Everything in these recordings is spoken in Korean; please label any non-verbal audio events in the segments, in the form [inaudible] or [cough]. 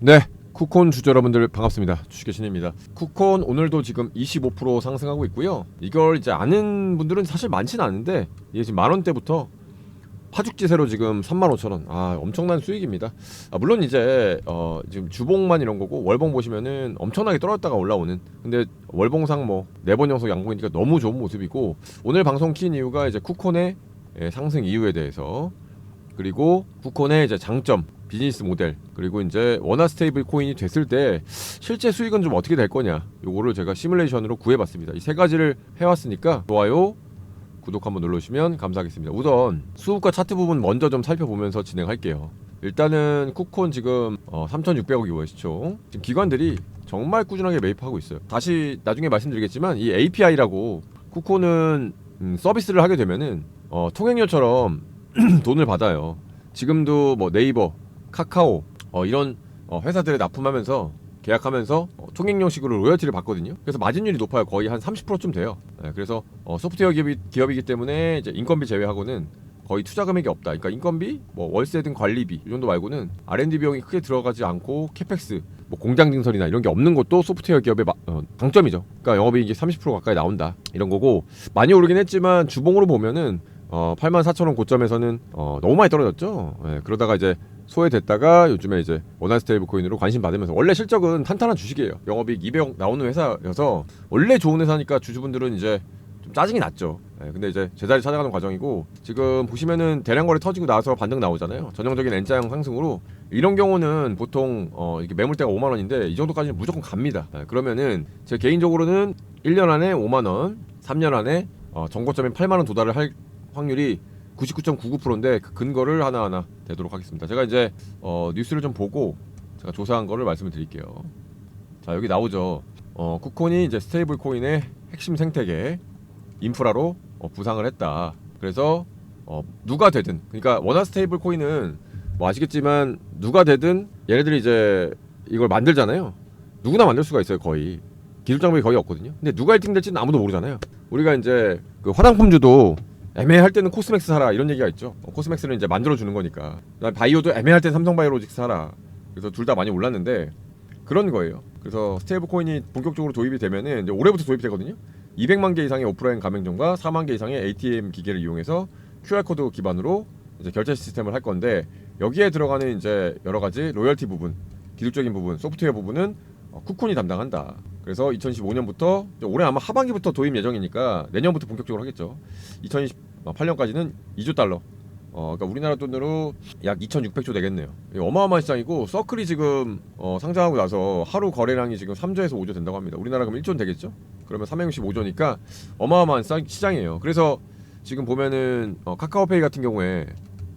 네. 쿠콘 주주 여러분들 반갑습니다. 주식의 신입니다. 쿠콘 오늘도 지금 25% 상승하고 있고요. 이걸 이제 아는 분들은 사실 많지는 않은데 이게 지금 만 원대부터 파죽지세로 지금 35,000원. 아, 엄청난 수익입니다. 아, 물론 이제 어, 지금 주봉만 이런 거고 월봉 보시면은 엄청나게 떨어졌다가 올라오는. 근데 월봉상 뭐 네 번 연속 양봉이니까 너무 좋은 모습이고 오늘 방송 킨 이유가 이제 쿠콘의 예, 상승 이유에 대해서 그리고 쿠콘의 이제 장점, 비즈니스 모델, 그리고 이제 원화 스테이블 코인이 됐을 때 실제 수익은 좀 어떻게 될 거냐. 요거를 제가 시뮬레이션으로 구해봤습니다. 이 세 가지를 해왔으니까 좋아요, 구독 한번 눌러주시면 감사하겠습니다. 우선 수급과 차트 부분 먼저 좀 살펴보면서 진행할게요. 일단은 쿠콘 지금 어, 3,600억이 월 시총. 지금 기관들이 정말 꾸준하게 매입하고 있어요. 다시 나중에 말씀드리겠지만 이 API라고 쿠콘은 음, 서비스를 하게 되면은 어, 통행료처럼 [clears throat] 돈을 받아요. 지금도 뭐 네이버, 카카오 어, 이런 어, 회사들에 납품하면서 계약하면서 어, 통행료식으로 로열티를 받거든요. 그래서 마진율이 높아요. 거의 한 30%쯤 돼요. 네, 그래서 어, 소프트웨어 기업이, 기업이 기 때문에 이제 인건비 제외하고는 거의 투자 금액이 없다. 그러니까 인건비, 뭐 월세 등 관리비 이 정도 말고는 R&D 비용이 크게 들어가지 않고 캐펙스, 뭐 공장 증설이나 이런 게 없는 것도 소프트웨어 기업의 마- 어, 장점이죠. 그러니까 영업이익이 30% 가까이 나온다. 이런 거고 많이 오르긴 했지만 주봉으로 보면은 어, 84,000원 고점에서는 어, 너무 많이 떨어졌죠. 예, 그러다가 이제 소외됐다가 요즘에 이제 원화 스테이블 코인으로 관심 받으면서 원래 실적은 탄탄한 주식이에요. 영업이익 200억 나오는 회사여서 원래 좋은 회사니까 주주분들은 이제 좀 짜증이 났죠. 예, 근데 이제 제자리 찾아가는 과정이고 지금 보시면은 대량 거래 터지고 나서 반등 나오잖아요. 전형적인 N자형 상승으로 이런 경우는 보통 어, 이게 매물대가 5만 원인데 이 정도까지는 무조건 갑니다. 예, 그러면은 제 개인적으로는 1년 안에 5만 원, 3년 안에 어, 정고점인 8만 원 도달을 할 확률이 99.99%인데 그 근거를 하나하나 대도록 하겠습니다. 제가 이제 어, 뉴스를 좀 보고 제가 조사한 거를 말씀을 드릴게요. 자 여기 나오죠. 어, 쿠콘이 이제 스테이블 코인의 핵심 생태계 인프라로 어, 부상을 했다. 그래서 어, 누가 되든 그러니까 원화 스테이블 코인은 뭐 아시겠지만 누가 되든 얘네들이 이제 이걸 만들잖아요. 누구나 만들 수가 있어요 거의 기술 장벽이 거의 없거든요. 근데 누가 1등 될지는 아무도 모르잖아요. 우리가 이제 그 화장품주도 애매할 때는 코스맥스 사라 이런 얘기가 있죠. 어, 코스맥스는 이제 만들어 주는 거니까. 바이오도 애매할 땐 삼성바이오로직스 사라. 그래서 둘 다 많이 올랐는데 그런 거예요. 그래서 스테이블 코인이 본격적으로 도입이 되면은 이제 올해부터 도입되거든요. 200만 개 이상의 오프라인 가맹점과 4만 개 이상의 ATM 기계를 이용해서 QR 코드 기반으로 이제 결제 시스템을 할 건데 여기에 들어가는 이제 여러 가지 로열티 부분, 기술적인 부분, 소프트웨어 부분은 어, 쿠콘이 담당한다. 그래서 2015년부터 올해 아마 하반기부터 도입 예정이니까 내년부터 본격적으로 하겠죠. 2028년까지는 2조 달러. 어, 그러니까 우리나라 돈으로 약 2,600조 되겠네요. 어마어마한 시장이고 서클이 지금 어, 상장하고 나서 하루 거래량이 지금 3조에서 5조 된다고 합니다. 우리나라 그럼 1조 되겠죠? 그러면 365조니까 어마어마한 사- 시장이에요. 그래서 지금 보면은 어, 카카오페이 같은 경우에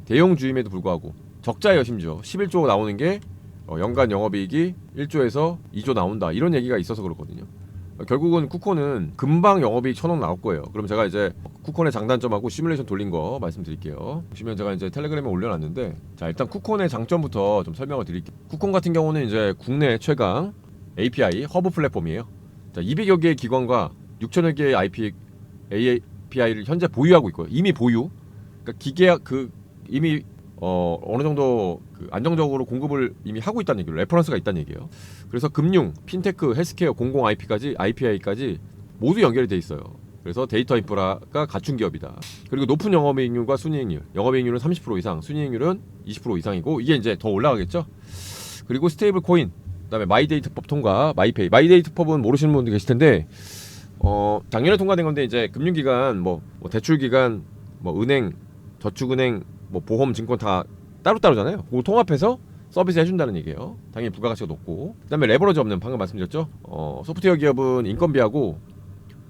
대형 주임에도 불구하고 적자예요 심지어 11조 나오는 게 어, 연간 영업이익이 1조에서 2조 나온다 이런 얘기가 있어서 그렇거든요. 어, 결국은 쿠콘은 금방 영업이익 천억 나올 거예요. 그럼 제가 이제 쿠콘의 장단점하고 시뮬레이션 돌린 거 말씀드릴게요. 보시면 제가 이제 텔레그램에 올려놨는데 자 일단 쿠콘의 장점부터 좀 설명을 드릴게요. 쿠콘 같은 경우는 이제 국내 최강 API 허브 플랫폼이에요. 자 200여 개의 기관과 6천여 개의 IP API를 현재 보유하고 있고요. 이미 보유. 그러니까 기계 그 이미 어 어느 정도 그 안정적으로 공급을 이미 하고 있다는 얘기로 레퍼런스가 있다는 얘기예요. 그래서 금융, 핀테크, 헬스케어, 공공 IP까지 IPI까지 모두 연결이 돼 있어요. 그래서 데이터 인프라가 갖춘 기업이다. 그리고 높은 영업이익률과 순이익률. 영업이익률은 30% 이상, 순이익률은 20% 이상이고 이게 이제 더 올라가겠죠. 그리고 스테이블 코인, 그다음에 마이데이터법 통과, 마이페이. 마이데이터법은 모르시는 분들 계실 텐데 어, 작년에 통과된 건데 이제 금융기관, 뭐, 뭐 대출기관, 뭐 은행, 저축은행, 뭐 보험, 증권 다 따로따로잖아요. 그거 통합해서 서비스 해준다는 얘기예요. 당연히 부가가치가 높고. 그다음에 레버러지 없는 방금 말씀드렸죠. 어, 소프트웨어 기업은 인건비하고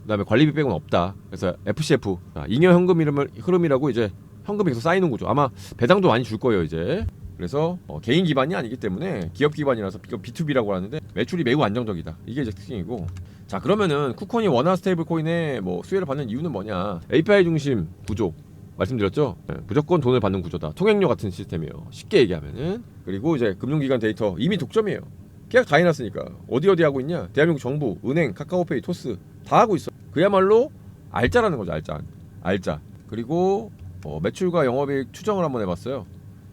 그다음에 관리비 빼고는 없다. 그래서 FCF, 아, 잉여 현금 흐름을, 흐름이라고 이제 현금이 계속 쌓이는 거죠. 아마 배당도 많이 줄 거예요 이제. 그래서 어, 개인 기반이 아니기 때문에 기업 기반이라서 이거 B2B라고 하는데 매출이 매우 안정적이다. 이게 이제 특징이고. 자 그러면은 쿠콘이 원화 스테이블 코인의 뭐 수혜를 받는 이유는 뭐냐? API 중심 구조 말씀드렸죠. 네, 무조건 돈을 받는 구조다. 통행료 같은 시스템이에요. 쉽게 얘기하면은 그리고 이제 금융기관 데이터 이미 독점이에요. 계약 다 해놨으니까 어디 어디 하고 있냐? 대한민국 정부, 은행, 카카오페이, 토스 다 하고 있어. 그야말로 알짜라는 거죠. 알짜, 알짜. 그리고 어, 매출과 영업이익 추정을 한번 해봤어요.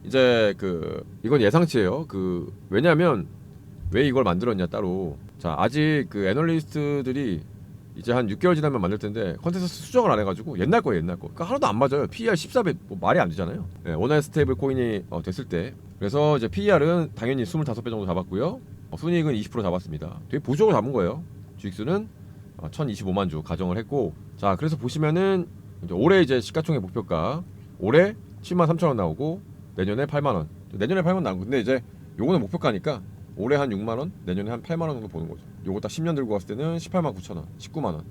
이제 그 이건 예상치예요. 그 왜냐하면 왜 이걸 만들었냐 따로. 자 아직 그 애널리스트들이 이제 한 6개월 지나면 만들 텐데 컨센서스 수정을 안 해가지고 옛날 거예요 옛날 거. 그러니까 하나도 안 맞아요. PER 14배 뭐 말이 안 되잖아요. 네, 원화의 스테이블 코인이 어, 됐을 때. 그래서 이제 PER은 당연히 25배 정도 잡았고요. 어, 순이익은 20% 잡았습니다. 되게 보수적으로 잡은 거예요. 주익수는 어, 1,025만 주 가정을 했고 자 그래서 보시면은 이제 올해 이제 시가총액 목표가 올해 7만 3천 원 나오고 내년에 8만 원. 내년에 8만 원 나오고 근데 이제 요거는 목표가니까 올해 한 6만 원, 내년에 한 8만 원 정도 보는 거죠. 요거 딱 10년 들고 갔을 때는 18만 9천 원, 19만 원.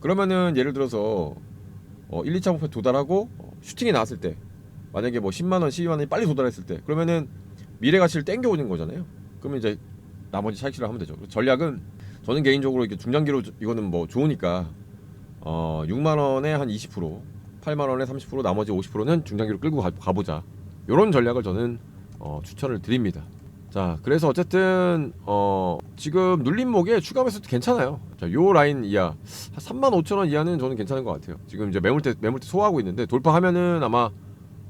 그러면은 예를 들어서 어, 1, 2차 목표 도달하고 어, 슈팅이 나왔을 때 만약에 뭐 10만 원, 12만 원이 빨리 도달했을 때 그러면은 미래 가치를 땡겨 오는 거잖아요. 그러면 이제 나머지 차익실을 하면 되죠. 전략은 저는 개인적으로 이렇게 중장기로 이거는 뭐 좋으니까 어 6만 원에 한 20%, 8만 원에 30%, 나머지 50%는 중장기로 끌고 가, 가보자. 이런 전략을 저는 어, 추천을 드립니다. 자, 그래서 어쨌든 어, 지금 눌림목에 추가 매수도 괜찮아요. 자, 요 라인 이하 한 3만 5천 원 이하는 저는 괜찮은 것 같아요. 지금 이제 매물대 매물대 소화하고 있는데 돌파하면은 아마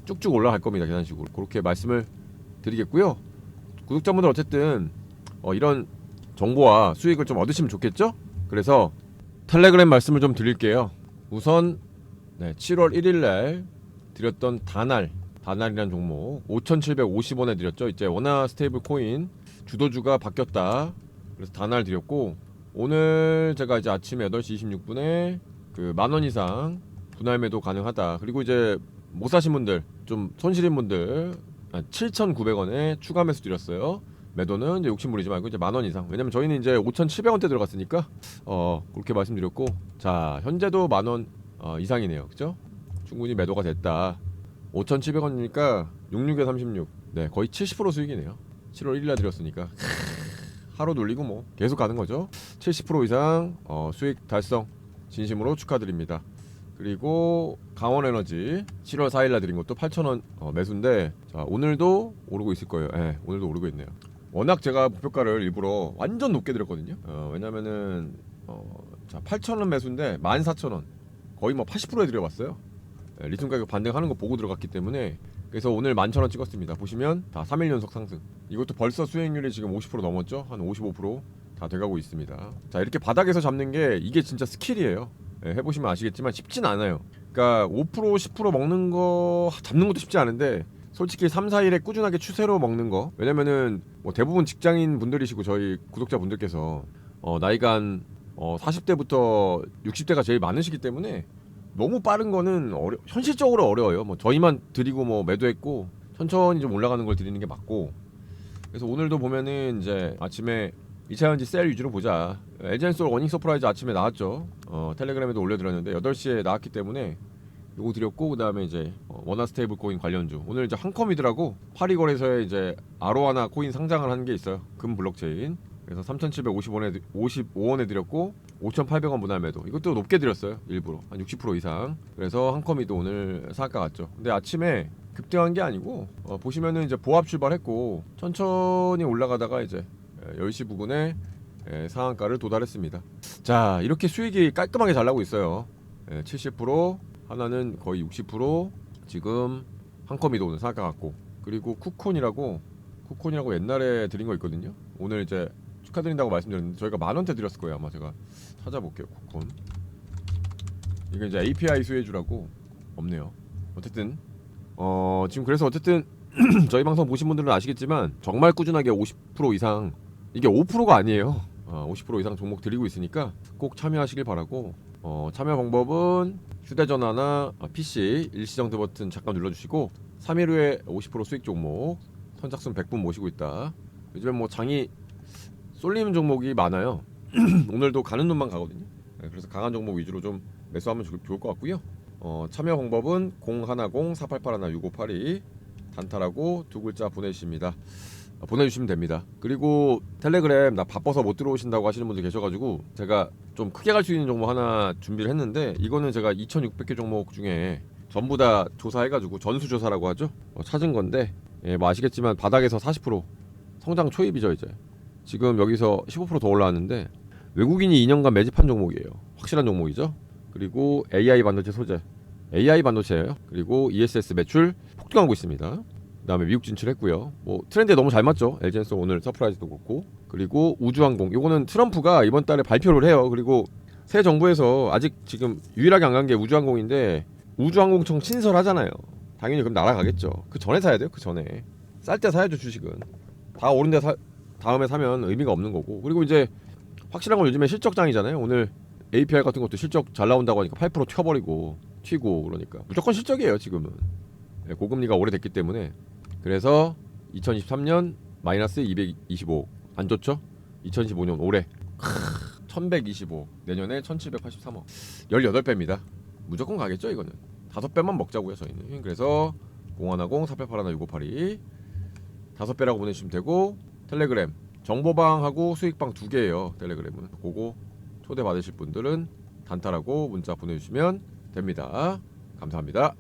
쭉쭉 올라갈 겁니다. 계산식으로 그렇게 말씀을 드리겠고요. 구독자분들 어쨌든 어, 이런 정보와 수익을 좀 얻으시면 좋겠죠? 그래서 텔레그램 말씀을 좀 드릴게요. 우선 네, 7월 1일 날 드렸던 다날 다날이라는 종목 5,750원에 드렸죠. 이제 원화 스테이블 코인 주도주가 바뀌었다. 그래서 다날 드렸고 오늘 제가 이제 아침에 8시 26분에 그 만 원 이상 분할 매도 가능하다. 그리고 이제 못 사신 분들 좀 손실인 분들 7,900원에 추가 매수 드렸어요. 매도는 이제 욕심 부리지 말고 이제 만 원 이상. 왜냐면 저희는 이제 5,700원대 들어갔으니까 어 그렇게 말씀드렸고 자 현재도 만원 어, 이상이네요. 그죠? 충분히 매도가 됐다. 5,700원이니까 66에 36. 네, 거의 70% 수익이네요. 7월 1일 날 드렸으니까. 하루 돌리고 뭐 계속 가는 거죠. 70% 이상 어, 수익 달성 진심으로 축하드립니다. 그리고 강원 에너지 7월 4일 날 드린 것도 8,000원 어, 매수인데 자, 오늘도 오르고 있을 거예요. 예, 오늘도 오르고 있네요. 워낙 제가 목표가를 일부러 완전 높게 드렸거든요. 어, 왜냐면은 어, 자, 8,000원 매수인데 14,000원. 거의 뭐 80%에 드려봤어요. 예, 리튬 가격 반등하는 거 보고 들어갔기 때문에 그래서 오늘 11,000원 찍었습니다. 보시면 다 3일 연속 상승. 이것도 벌써 수익률이 지금 50% 넘었죠? 한 55%다 돼가고 있습니다. 자 이렇게 바닥에서 잡는 게 이게 진짜 스킬이에요. 예, 해보시면 아시겠지만 쉽진 않아요. 그러니까 5% 10% 먹는 거 잡는 것도 쉽지 않은데 솔직히 3, 4일에 꾸준하게 추세로 먹는 거 왜냐면은 뭐 대부분 직장인 분들이시고 저희 구독자 분들께서 어, 나이가 한 어, 40대부터 60대가 제일 많으시기 때문에 너무 빠른 거는 어려, 현실적으로 어려워요. 뭐 저희만 드리고 뭐 매도했고 천천히 좀 올라가는 걸 드리는 게 맞고 그래서 오늘도 보면은 이제 아침에 2차전지 셀 위주로 보자. 에젠솔 워닝 서프라이즈 아침에 나왔죠. 어, 텔레그램에도 올려드렸는데 8시에 나왔기 때문에 요거 드렸고 그 다음에 이제 어, 원화 스테이블 코인 관련주 오늘 이제 한컴이더라고 파리 거래소에 이제 아로하나 코인 상장을 하는 게 있어요 금 블록체인 그래서 3,750원에 55원에 드렸고 5,800원 분할 매도. 이것도 높게 드렸어요 일부러. 한 60% 이상. 그래서 한 컴이도 오늘 상한가 갔죠. 근데 아침에 급등한 게 아니고 어, 보시면은 이제 보합 출발했고 천천히 올라가다가 이제 예, 10시 부근에 예, 상한가를 도달했습니다. 자 이렇게 수익이 깔끔하게 잘 나고 있어요. 예, 70% 하나는 거의 60% 지금 한컴이도 오늘 상한가 갔고. 그리고 쿠콘이라고 쿠콘이라고 옛날에 드린 거 있거든요. 오늘 이제 축하드린다고 말씀드렸는데 저희가 만 원대 드렸을 거예요. 아마 제가 찾아볼게요 쿠콘 이게 이제 API 수혜주라고 없네요. 어쨌든 어 지금 그래서 어쨌든 [clears throat] 저희 방송 보신 분들은 아시겠지만 정말 꾸준하게 50% 이상 이게 5%가 아니에요. 어, 50% 이상 종목 드리고 있으니까 꼭 참여하시길 바라고 어, 참여 방법은 휴대전화나 어, PC 일시정지 버튼 잠깐 눌러주시고 3일 후에 50% 수익 종목 선착순 100분 모시고 있다. 요즘에 뭐 장이 쏠리는 종목이 많아요 [clears throat] 오늘도 가는 놈만 가거든요 네, 그래서 강한 종목 위주로 좀 매수하면 좋, 좋을 것 같고요 어, 참여 방법은 010-4881-6582 단타라고 두 글자 보내주십니다 어, 보내주시면 됩니다. 그리고 텔레그램 나 바빠서 못 들어오신다고 하시는 분들 계셔가지고 제가 좀 크게 갈 수 있는 종목 하나 준비를 했는데 이거는 제가 2,600개 종목 중에 전부 다 조사해가지고 전수조사라고 하죠. 어, 찾은 건데 예, 뭐 아시겠지만 바닥에서 40% 성장 초입이죠 이제. 지금 여기서 15%더 올라왔는데 외국인이 2년간 매집한 종목이에요. 확실한 종목이죠. 그리고 AI 반도체 소재, AI 반도체예요. 그리고 ESS 매출 폭등하고 있습니다. 그다음에 미국 진출했고요. 뭐 트렌드에 너무 잘 맞죠. LG엔송 오늘 서프라이즈도 그렇고 그리고 우주항공 요거는 트럼프가 이번 달에 발표를 해요. 그리고 새 정부에서 아직 지금 유일하게 안 간 게 우주항공인데 우주항공청 신설하잖아요. 당연히 그럼 날아가겠죠. 그 전에 사야 돼요. 그 전에 쌀 때 사야죠 주식은. 다 오른 데 사, 다음에 사면 의미가 없는 거고. 그리고 이제 확실한 건 요즘에 실적장이잖아요. 오늘 APR 같은 것도 실적 잘 나온다고 하니까 8% 튀어버리고 튀고 그러니까. 무조건 실적이에요 지금은. 네, 고금리가 오래됐기 때문에. 그래서 2023년 마이너스 225 안 좋죠? 2015년 올해. 1125 내년에 1783억. 18배입니다. 무조건 가겠죠 이거는. 다섯 배만 먹자고요 저희는. 그래서 0150 4881 6582 다섯 배라고 보내주시면 되고 텔레그램. 정보방하고 수익방 두 개예요 텔레그램은. 그거 초대 받으실 분들은 단타라고 문자 보내주시면 됩니다. 감사합니다